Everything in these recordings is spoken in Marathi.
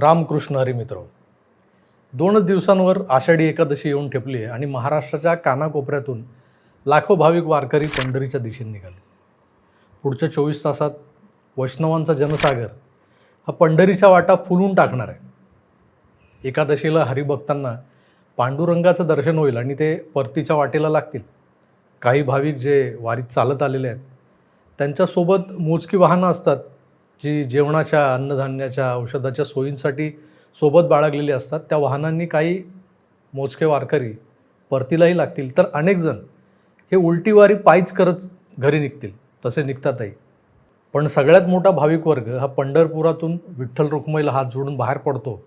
रामकृष्ण हरी मित्र. दोनच दिवसांवर आषाढी एकादशी येऊन ठेपली आहे आणि महाराष्ट्राच्या कानाकोपऱ्यातून लाखो भाविक वारकरी पंढरीच्या दिशेने निघाले. पुढच्या चोवीस तासात वैष्णवांचा जनसागर हा पंढरीच्या वाटा फुलून टाकणार आहे. एकादशीला हरिभक्तांना पांडुरंगाचं दर्शन होईल आणि ते परतीच्या वाटेला लागतील. काही भाविक जे वारीत चालत आलेले आहेत त्यांच्यासोबत मोजकी वाहनं असतात. जी जेवणाच्या अन्नधान्याच्या औषधाच्या सोयींसाठी सोबत बाळगलेली असतात त्या वाहनांनी काही मोजके वारकरी परतीलाही लागतील. तर अनेकजण हे उलटीवारी पायीच करत घरी निघतील तसे निघतातही. पण सगळ्यात मोठा भाविक वर्ग हा पंढरपुरातून विठ्ठल रुक्मईला हात जोडून बाहेर पडतो.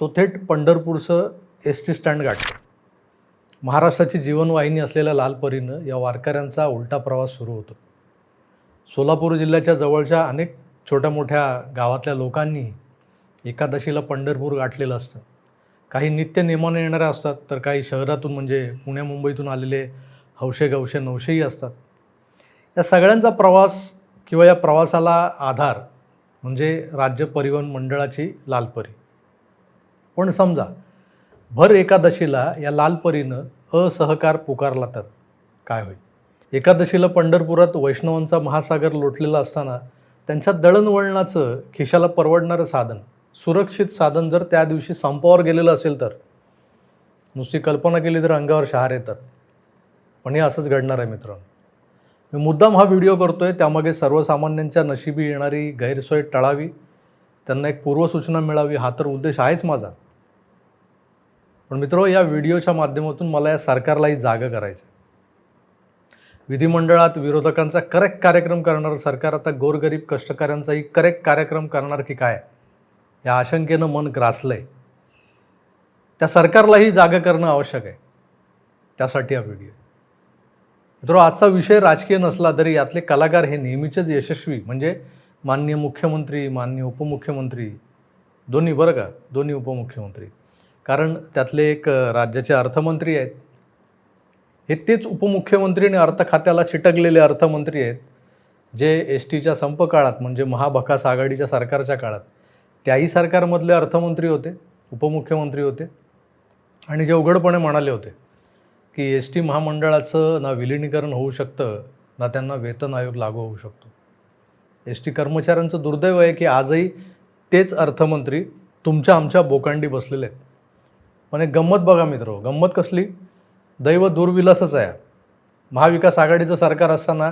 तो थेट पंढरपूरचं एस टी स्टँड गाठतो. महाराष्ट्राची जीवनवाहिनी असलेल्या लालपरीनं या वारकऱ्यांचा उलटा प्रवास सुरू होतो. सोलापूर जिल्ह्याच्या जवळच्या अनेक छोट्या मोठ्या गावातल्या लोकांनी एकादशीला पंढरपूर गाठलेलं असतं. काही नित्य नेमाने येणारे असतात तर काही शहरातून म्हणजे पुण्या मुंबईतून आलेले हौशे गवशे नवशेही असतात. या सगळ्यांचा प्रवास किंवा या प्रवासाला आधार म्हणजे राज्य परिवहन मंडळाची लालपरी. पण समजा भर एकादशीला या लालपरीनं असहकार पुकारला तर काय होईल? एकादशीला पंढरपुरात वैष्णवांचा महासागर लोटलेला असताना त्यांच्या दळणवळणाचं खिशाला परवडणारं साधन सुरक्षित साधन जर त्या दिवशी संपावर गेलेलं असेल तर. नुसती कल्पना केली तर अंगावर शहार येतात. पण हे असंच घडणार आहे मित्रांनो. मी मुद्दाम हा व्हिडिओ करतो आहे त्यामागे सर्वसामान्यांच्या नशिबी येणारी गैरसोय टळावी त्यांना एक पूर्वसूचना मिळावी हा तर उद्देश आहेच माझा. पण मित्र या व्हिडिओच्या माध्यमातून मला या सरकारलाही जागा करायचं आहे. विधिमंडळात विरोधकांचा करेक्ट कार्यक्रम करणारं सरकार आता गोरगरीब कष्टकऱ्यांचाही करेक्ट कार्यक्रम करणार की काय? या आशंकेनं मन ग्रासलंय. त्या सरकारलाही जागा करणं आवश्यक आहे. त्यासाठी हा व्हिडिओ मित्र आजचा विषय राजकीय नसला तरी यातले कलाकार हे नेहमीचेच यशस्वी म्हणजे माननीय मुख्यमंत्री माननीय उपमुख्यमंत्री दोन्ही बरं का? दोन्ही उपमुख्यमंत्री. कारण त्यातले एक राज्याचे अर्थमंत्री आहेत. हे तेच उपमुख्यमंत्री आणि अर्थ खात्याला चिटकलेले अर्थमंत्री आहेत जे एस टीच्या संप काळात म्हणजे महाभकास आघाडीच्या सरकारच्या काळात त्याही सरकारमधले अर्थमंत्री होते उपमुख्यमंत्री होते आणि जे उघडपणे म्हणाले होते की एस टी महामंडळाचं ना विलिनीकरण होऊ शकतं ना त्यांना वेतन आयोग लागू होऊ शकतो. एस टी कर्मचाऱ्यांचं दुर्दैव आहे की आजही तेच अर्थमंत्री तुमच्या आमच्या बोकांडी बसलेले आहेत. पण एक गंमत बघा मित्र गंमत कसली? दैव दुर्विलासच आहे. महाविकास आघाडीचं सरकार असताना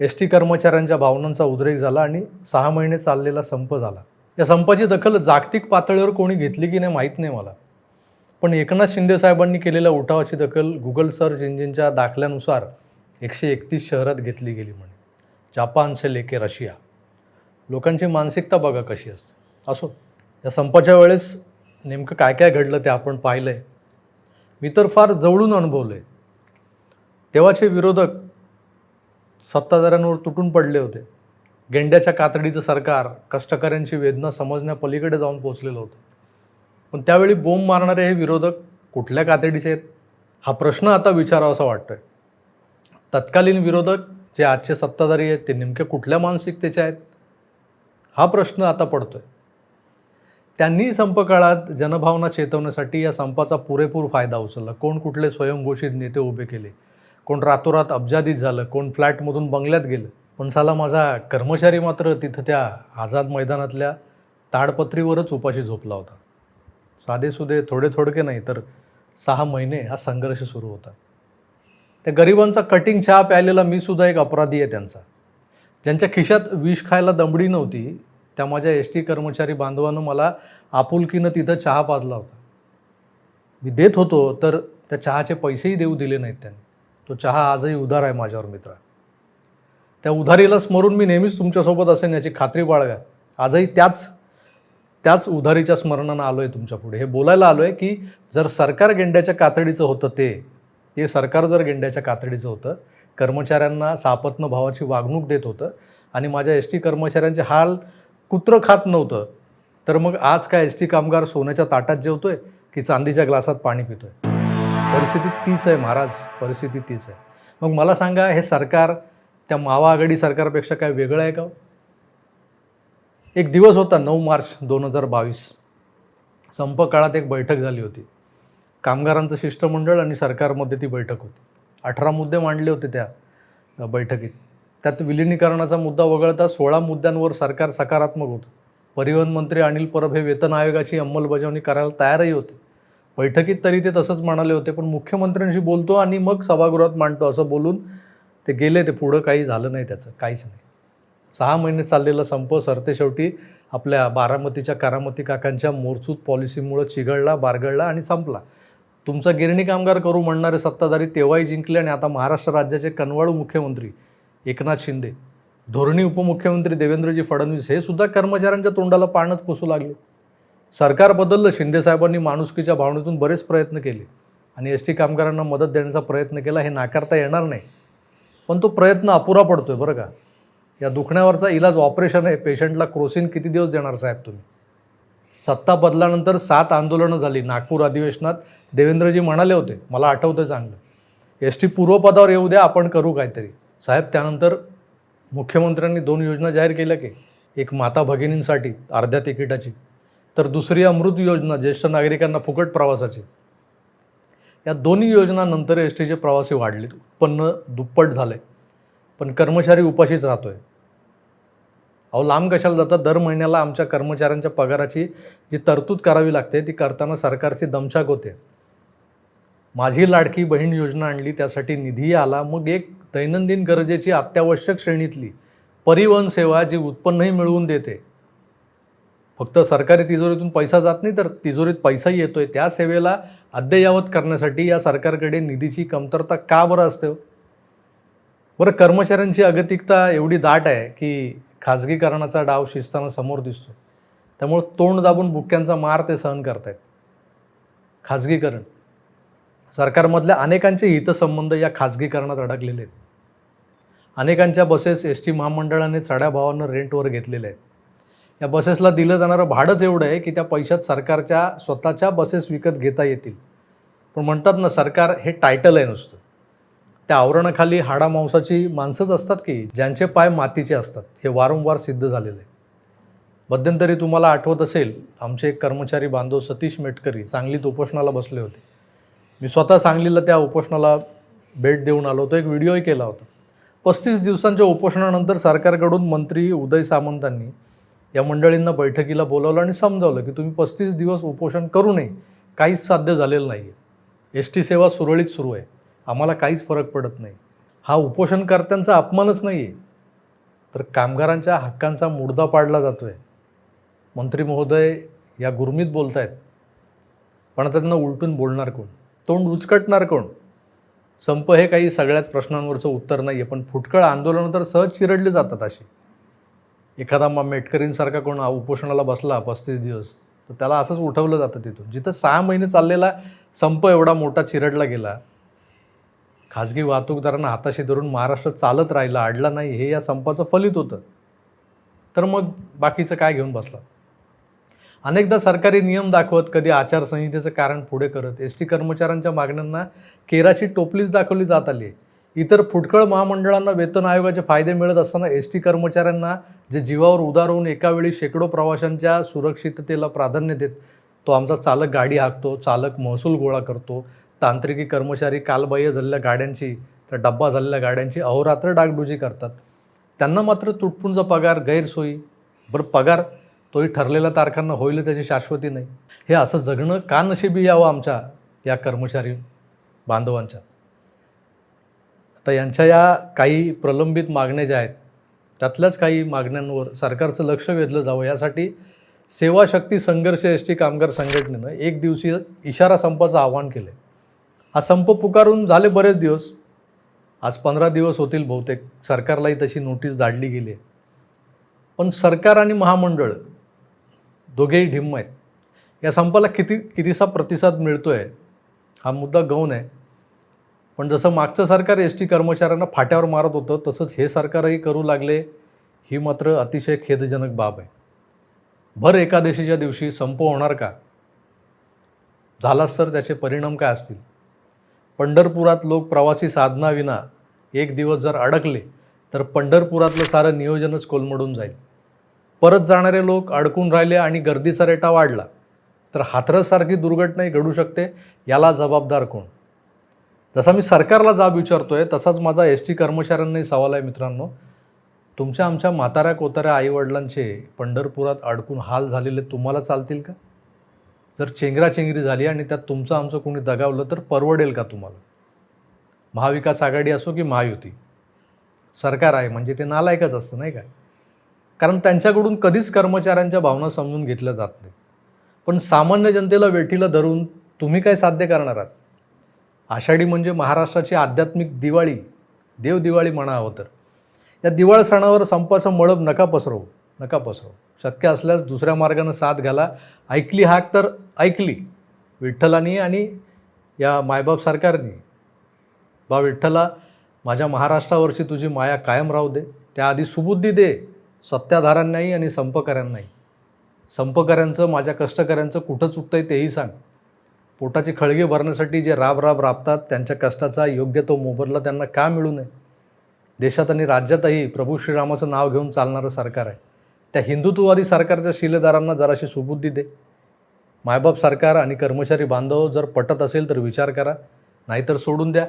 एस टी कर्मचाऱ्यांच्या भावनांचा उद्रेक झाला आणि सहा महिने चाललेला संप झाला. या संपाची दखल जागतिक पातळीवर कोणी घेतली की नाही माहीत नाही मला. पण एकनाथ शिंदे साहेबांनी केलेल्या उठावाची दखल गुगल सर्च इंजिनच्या दाखल्यानुसार एकशे एकतीस शहरात घेतली गेली म्हणे. जापान से लेके रशिया. लोकांची मानसिकता बघा कशी असते. असो या संपाच्या वेळेस नेमकं काय काय घडलं ते आपण पाहिलं आहे मी तर फार जवळून अनुभवलं आहे तेव्हाचे विरोधक सत्ताधाऱ्यांवर तुटून पडले होते. गेंड्याच्या कातडीचं सरकार कष्टकऱ्यांची वेदना समजण्यापलीकडे जाऊन पोचलेलं होतं. पण त्यावेळी बोंब मारणारे हे विरोधक कुठल्या कातडीचे आहेत? हा प्रश्न आता विचारावासा आहे तत्कालीन विरोधक जे आजचे सत्ताधारी आहेत ते नेमके कुठल्या मानसिकतेचे आहेत? हा प्रश्न आता पडतो आहे त्यांनी संप काळात जनभावना चेतवण्यासाठी या संपाचा पुरेपूर फायदा उचलला. कोण कुठले स्वयंघोषित नेते उभे केले? कोण रातोरात अब्जाधीत झालं? कोण फ्लॅटमधून बंगल्यात गेलं? पण साला माझा कर्मचारी मात्र तिथं त्या आझाद मैदानातल्या ताडपत्रीवरच उपाशी झोपला होता. साधेसुधे थोडे थोडके नाही तर सहा महिने हा संघर्ष सुरू होता. त्या गरिबांचा कटिंग चहा प्यायलेला मी सुद्धा एक अपराधी आहे त्यांचा. ज्यांच्या खिशात विष खायला दमडी नव्हती त्या माझ्या एस टी कर्मचारी बांधवानं मला आपुलकीनं तिथं चहा पाजला होता. मी देत होतो तर त्या चहाचे पैसेही देऊ दिले नाहीत त्यांनी. तो चहा आजही उधार आहे माझ्यावर मित्रा. त्या उधारीला स्मरून मी नेहमीच तुमच्यासोबत असेन याची खात्री बाळगा. आजही त्याच त्याच उधारीच्या स्मरणानं आलो आहे तुमच्यापुढे. हे बोलायला आलो आहे की जर सरकार गेंड्याच्या कातडीचं होतं ते ते सरकार जर गेंड्याच्या कातडीचं होतं कर्मचाऱ्यांना सापत्न भावाची वागणूक देत होतं आणि माझ्या एस टी कर्मचाऱ्यांचे हाल कुत्रं खात नव्हतं. तर मग आज काय एस टी कामगार सोन्याच्या ताटात जेवतोय की चांदीच्या ग्लासात पाणी पितोय? परिस्थिती तीच आहे महाराज परिस्थिती तीच आहे. मग मला सांगा हे सरकार त्या मावा आघाडी सरकारपेक्षा काय वेगळं आहे का हो? एक दिवस होता नऊ मार्च दोन हजार बावीस. संप काळात एक बैठक झाली होती. कामगारांचं शिष्टमंडळ आणि सरकारमध्ये ती बैठक होती. अठरा मुद्दे मांडले होते त्या बैठकीत. त्यात विलिनीकरणाचा मुद्दा वगळता सोळा मुद्द्यांवर सरकार सकारात्मक होतं. परिवहन मंत्री अनिल परब हे वेतन आयोगाची अंमलबजावणी करायला तयारही होते. बैठकीत तरी ते तसंच म्हणाले होते पण मुख्यमंत्र्यांशी बोलतो आणि मग सभागृहात मांडतो असं बोलून ते गेले. ते पुढं काही झालं नाही त्याचं काहीच नाही. सहा महिने चाललेला संप सरते शेवटी आपल्या बारामतीच्या कारामती काकांच्या मोरचूत पॉलिसीमुळं चिघळला बारगळला आणि संपला. तुमचा गिरणी कामगार करू म्हणणारे सत्ताधारी तेव्हाही जिंकले आणि आता महाराष्ट्र राज्याचे कनवाळू मुख्यमंत्री एकनाथ शिंदे धोरणी उपमुख्यमंत्री देवेंद्रजी फडणवीस हे सुद्धा कर्मचाऱ्यांच्या तोंडाला पाणच पुसू लागले. सरकार बदललं शिंदेसाहेबांनी माणुसकीच्या भावनेतून बरेच प्रयत्न केले आणि एस टी कामगारांना मदत देण्याचा प्रयत्न केला हे नाकारता येणार नाही. पण तो प्रयत्न अपुरा पडतो आहे बरं का? या दुखण्यावरचा इलाज ऑपरेशन आहे पेशंटला क्रोसिन किती दिवस देणार साहेब तुम्ही? सत्ता बदलानंतर सात आंदोलनं झाली. नागपूर अधिवेशनात देवेंद्रजी म्हणाले होते मला आठवतं चांगलं. एस टी पूर्वपदावर येऊ द्या आपण करू काहीतरी. साहेब त्यानंतर मुख्यमंत्र्यांनी दोन योजना जाहीर केल्या की एक माता भगिनींसाठी अर्ध्या तिकिटाची तर दुसरी अमृत योजना ज्येष्ठ नागरिकांना फुकट प्रवासाची. या दोन्ही योजनानंतर एस टीचे प्रवासी वाढलेत. उत्पन्न दुप्पट झाले पण कर्मचारी उपाशीच राहतोय. अहो लांब कशाला जातात? दर महिन्याला आमच्या कर्मचाऱ्यांच्या पगाराची जी तरतूद करावी लागते ती करताना सरकारची दमछाक होते. माझी लाडकी बहीण योजना आणली त्यासाठी निधी आला. मग एक दैनंदिन गरजेची अत्यावश्यक श्रेणीतली परिवहन सेवा जी उत्पन्नही मिळवून देते. फक्त सरकारी तिजोरीतून पैसा जात नाही तर तिजोरीत पैसाही येतोय. त्या सेवेला अद्ययावत करण्यासाठी या सरकारकडे निधीची कमतरता का बरं असते हो? बरं कर्मचाऱ्यांची अगतिकता एवढी दाट आहे की खाजगीकरणाचा डाव शिजताना समोर दिसतो. त्यामुळं तोंड दाबून बुक्क्यांचा मार ते सहन करतायत. खाजगीकरण. सरकारमधल्या अनेकांचे हितसंबंध या खाजगीकरणात अडकलेले आहेत. अनेकांच्या बसेस एस टी महामंडळाने चढ्या भावानं रेंटवर घेतलेल्या आहेत. या बसेसला दिलं जाणारं भाडंच एवढं आहे की त्या पैशात सरकारच्या स्वतःच्या बसेस विकत घेता येतील. पण म्हणतात ना सरकार हे टायटल आहे नुसतं. त्या आवरणाखाली हाडामांसाची माणसंच असतात की ज्यांचे पाय मातीचे असतात हे वारंवार सिद्ध झालेलं आहे मध्यंतरी तुम्हाला आठवत असेल आमचे एक कर्मचारी बांधव सतीश मेटकरी सांगलीत उपोषणाला बसले होते. मी स्वतः सांगलीला त्या उपोषणाला भेट देऊन आलो होतो एक व्हिडिओही केला होता. पस्तीस दिवसांच्या उपोषणानंतर सरकारकडून मंत्री उदय सामंतांनी या मंडळींना बैठकीला बोलावलं आणि समजावलं की तुम्ही पस्तीस दिवस उपोषण करू नये काहीच साध्य झालेलं नाही आहे एस टी सेवा सुरळीत सुरू आहे आम्हाला काहीच फरक पडत नाही. हा उपोषणकर्त्यांचा अपमानच नाही आहे तर कामगारांच्या हक्कांचा मुडदा पाडला जातो आहे मंत्री महोदय या गुरमीत बोलत आहेत पण त्यांना उलटून बोलणार कोण? तोंड उचकटणार कोण? संप हे काही सगळ्याच प्रश्नांवरचं उत्तर नाही आहे पण फुटकळ आंदोलनं तर सहज चिरडली जातात अशी एखादा मग मेटकरींसारखा कोण उपोषणाला बसला पस्तीस दिवस तर त्याला असंच उठवलं जातं तिथून. जिथं सहा महिने चाललेला संप एवढा मोठा चिरडला गेला खाजगी वाहतूकदारांना हाताशी धरून महाराष्ट्र चालत राहिला अडला नाही हे या संपाचं फलित होतं. तर मग बाकीचं काय घेऊन बसला? अनेकदा सरकारी नियम दाखवत कधी आचारसंहितेचं कारण पुढे करत. एस टी कर्मचाऱ्यांच्या मागण्यांना केराची टोपलीच दाखवली जात आली आहे. इतर फुटकळ महामंडळांना वेतन आयोगाचे फायदे मिळत असताना एस टी कर्मचाऱ्यांना जे जीवावर उदार होऊन एकावेळी शेकडो प्रवाशांच्या सुरक्षिततेला प्राधान्य देत तो आमचा चालक गाडी हाकतो चालक महसूल गोळा करतो. तांत्रिकी कर्मचारी कालबाह्य झालेल्या गाड्यांची तर डब्बा झालेल्या गाड्यांची अहोरात्र डागडुजी करतात. त्यांना मात्र तुटपुंजा पगार गैरसोयी. बरं पगार तोही ठरलेल्या तारखांना होईल त्याची शाश्वती नाही. हे असं जगणं का नशिबी यावं आमच्या या कर्मचारी बांधवांच्या? आता यांच्या या काही प्रलंबित मागण्या ज्या आहेत त्यातल्याच काही मागण्यांवर सरकारचं लक्ष वेधलं जावं यासाठी सेवाशक्ती संघर्ष एस टी कामगार संघटनेनं एक दिवसीय इशारा संपाचं आवाहन केलं हा संप पुकारून झाले बरेच दिवस. आज पंधरा दिवस होतील बहुतेक. सरकारलाही तशी नोटीस धाडली गेली आहे. पण सरकार आणि महामंडळ दोघेही ढिम्म आहेत. या संपाला किती कितीसा प्रतिसाद मिळतो आहे हा मुद्दा गौण आहे. पण जसं मागचं सरकार एस टी कर्मचाऱ्यांना फाट्यावर मारत होतं तसंच हे सरकारही करू लागले ही मात्र अतिशय खेदजनक बाब आहे. भर एकादशीच्या दिवशी संप होणार का? झालाच तर त्याचे परिणाम काय असतील? पंढरपुरात लोक प्रवासी साधनाविना एक दिवस जर अडकले तर पंढरपुरातलं सारं नियोजनच कोलमडून जाईल. परत जाणारे लोक अडकून राहिले आणि गर्दीचा रेटा वाढला तर हाथरससारखी दुर्घटनाही घडू शकते याला जबाबदार कोण? जसा मी सरकारला जाब विचारतो आहे तसाच माझा एस टी कर्मचाऱ्यांनाही सवाल आहे मित्रांनो. तुमच्या आमच्या म्हाताऱ्या कोताऱ्या आईवडिलांचे पंढरपुरात अडकून हाल झालेले तुम्हाला चालतील का? जर चेंगराचेंगरी झाली आणि त्यात तुमचं आमचं कोणी दगावलं तर परवडेल का तुम्हाला? महाविकास आघाडी असो की महायुती? सरकार आहे म्हणजे ते नालायकच असतं नाही का? कारण त्यांच्याकडून कधीच कर्मचाऱ्यांच्या भावना समजून घेतल्या जात नाही पण सामान्य जनतेला वेठीला धरून तुम्ही काय साध्य करणार आहात? आषाढी म्हणजे महाराष्ट्राची आध्यात्मिक दिवाळी देव दिवाळी म्हणा हो तर. या दिवाळ सणावर संपाचं मळब नका पसरवू नका पसरवू. शक्य असल्यास दुसऱ्या मार्गानं साथ घाला. ऐकली हाक तर ऐकली. विठ्ठलानी आणि या मायबाप सरकारनी. बा विठ्ठला माझ्या महाराष्ट्रावरची तुझी माया कायम राहू दे. त्याआधी सुबुद्धी दे. सत्ताधाऱ्यांनाही आणि संपकऱ्यांनाही. संपकऱ्यांचं माझ्या कष्टकऱ्यांचं कुठं चुकतं आहे तेही सांग. पोटाचे खळगे भरण्यासाठी जे राब राब राबतात त्यांच्या कष्टाचा योग्य तो मोबदला त्यांना का मिळू नये? देशात आणि राज्यातही प्रभू श्रीरामाचं नाव घेऊन चालणारं सरकार आहे. त्या हिंदुत्ववादी सरकारच्या शिलेदारांना जराशी सुबुद्धी दे. मायबाप सरकार आणि कर्मचारी बांधव जर पटत असेल तर विचार करा नाहीतर सोडून द्या.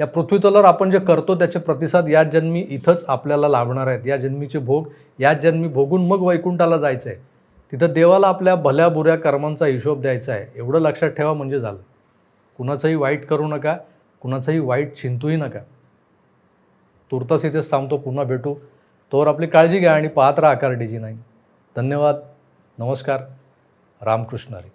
या पृथ्वीतलावर आपण जे करतो त्याचे प्रतिसाद या जन्मी इथंच आपल्याला लाभणार आहेत. या जन्मीचे भोग या जन्मी भोगून मग वैकुंठाला जायचं आहे तिथं देवाला आपल्या भल्या बुऱ्या कर्मांचा हिशोब द्यायचा आहे. एवढं लक्षात ठेवा म्हणजे झालं. कुणाचंही वाईट करू नका कुणाचंही वाईट चिंतूही नका. तुर्तास इथेच थांबतो पुन्हा भेटू. तोवर आपली काळजी घ्या आणि पाहत राहा आकार डीजी नाही धन्यवाद. नमस्कार. रामकृष्ण हरी.